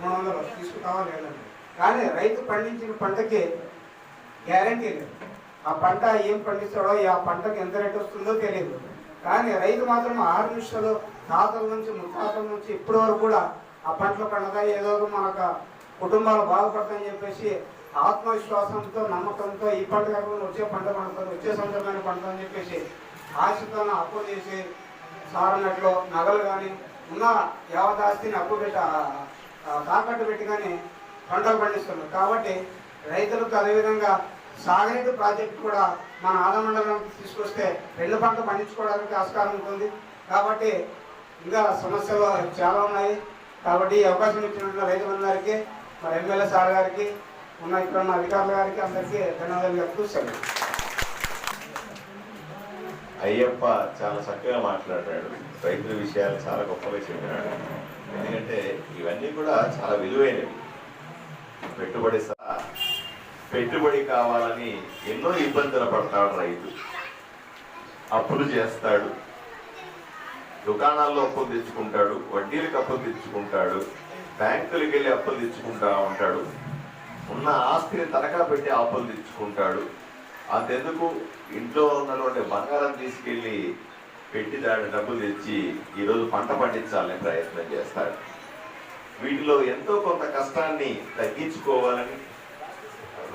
మూడు వందలు కానీ రైతు పండించిన పంటకి గ్యారంటీ లేదు. ఆ పంట ఏం పండిస్తాడో ఆ పంటకి ఎంత రేట్ వస్తుందో తెలియదు. కానీ రైతు మాత్రం ఆరు నిమిషాలు తాతల నుంచి ముత్తాతల నుంచి ఇప్పటి వరకు కూడా ఆ పంటలు పండగా ఏదో ఒక మనకు కుటుంబాలు బాగుపడతాయని చెప్పేసి ఆత్మవిశ్వాసంతో నమ్మకంతో ఈ పంట కాకుండా వచ్చే పంట పండుతుంది వచ్చే సంవత్సరమైన పంట అని చెప్పేసి ఆశతో అప్పు చేసి సారన్నట్లు నగలు కానీ ఉన్న యావదాస్తిని అప్పు పెట్టి తాకట్టు పెట్టి కానీ పంటలు పండిస్తున్నారు. కాబట్టి రైతులకు అదేవిధంగా సాగరేటు ప్రాజెక్టు కూడా మన ఆదమండలానికి తీసుకొస్తే రెండు పంట పండించుకోవడానికి ఆస్కారం ఉంటుంది. కాబట్టి ఇంకా సమస్యలు చాలా ఉన్నాయి. కాబట్టి ఈ అవకాశం ఇచ్చినటువంటి రైతులందరికీ మరి ఎమ్మెల్యే సార్ గారికి ఉన్న ఇక్కడ ఉన్న అధికారుల గారికి అందరికీ ధన్యవాదాలు చెప్తూ సెలవు. అయ్యప్ప చాలా చక్కగా మాట్లాడాడు. రైతుల విషయాలు చాలా గొప్పగా చెప్పినాడు. ఎందుకంటే ఇవన్నీ కూడా చాలా విలువైనవి. పెట్టుబడి సహా పెట్టుబడి కావాలని ఎన్నో ఇబ్బందులు పడతాడు రైతు. అప్పులు చేస్తాడు. దుకాణాల్లో అప్పులు తెచ్చుకుంటాడు. వడ్డీలకు అప్పులు తెచ్చుకుంటాడు. బ్యాంకులకు వెళ్ళి అప్పులు తెచ్చుకుంటా ఉంటాడు. ఉన్న ఆస్తిని తనఖా పెట్టి అప్పులు తెచ్చుకుంటాడు. అంతెందుకు ఇంట్లో ఉన్నటువంటి బంగారం తీసుకెళ్ళి పెట్టి దాని డబ్బులు తెచ్చి ఈరోజు పంట పండించాలని ప్రయత్నం చేస్తాడు వీటిలో ఎంతో కొంత కష్టాన్ని తగ్గించుకోవాలని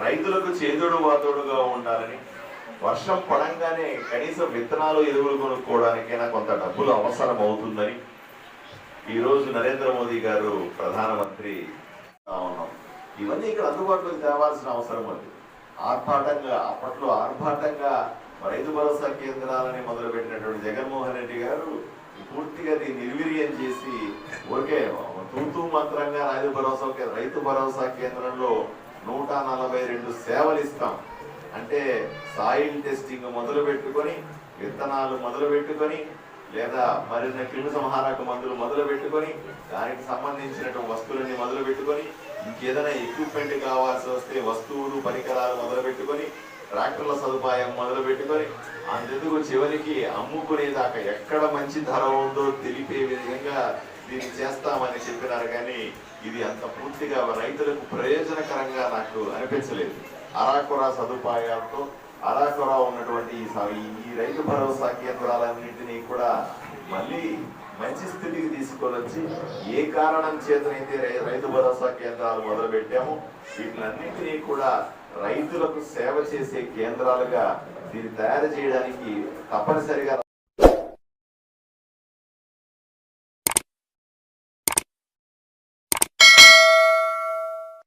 రైతులకు చేదుడు వాతోడుగా ఉండాలని వర్షం పడంగానే కనీసం విత్తనాలు ఎరువులు కొనుక్కోవడానికైనా కొంత డబ్బులు అవసరం అవుతుందని ఈరోజు నరేంద్ర మోదీ గారు ప్రధానమంత్రి ఉన్నాం. ఇవన్నీ ఇక్కడ అందుబాటులోకి తేవాల్సిన అవసరం ఉంది. ఆర్భాటంగా అప్పట్లో ఆర్భాటంగా రైతు భరోసా కేంద్రాలని మొదలు పెట్టినటువంటి జగన్మోహన్ రెడ్డి గారు పూర్తిగా దీన్ని నిర్వీర్యం చేసి ఓకే తూతూ మంత్రంగా రైతు భరోసా రైతు భరోసా కేంద్రంలో నూట నలభై రెండు సేవలు ఇస్తాం. అంటే సాయిల్ టెస్టింగ్ మొదలు పెట్టుకొని విత్తనాలు మొదలు పెట్టుకొని లేదా మరిన్ని క్రిమి సంహారక మందులు మొదలు పెట్టుకొని దానికి సంబంధించినటువంటి వస్తువులని మొదలు పెట్టుకొని ఇంకేదైనా ఎక్విప్మెంట్ కావాల్సి వస్తే వస్తువులు పరికరాలు మొదలు పెట్టుకొని ట్రాక్టర్ల సదుపాయం మొదలు పెట్టుకొని అంతెందుకు చివరికి అమ్ముకునేదాకా ఎక్కడ మంచి ధర ఉందో తెలిపే విధంగా దీన్ని చేస్తామని చెప్పినారు కానీ ఇది అంత పూర్తిగా రైతులకు ప్రయోజనకరంగా నాకు అనిపించలేదు. అరాకురా సదుపాయాలతో అరాకొరా ఉన్నటువంటి ఈ రైతు భరోసా కేంద్రాలన్నింటినీ కూడా మళ్ళీ మంచి స్థితికి తీసుకొని ఏ కారణం చేతనైతే రైతు భరోసా కేంద్రాలు మొదలు పెట్టామో వీటిలన్నింటినీ కూడా రైతులకు సేవ చేసే కేంద్రాలుగా దీన్ని తయారు చేయడానికి తప్పనిసరిగా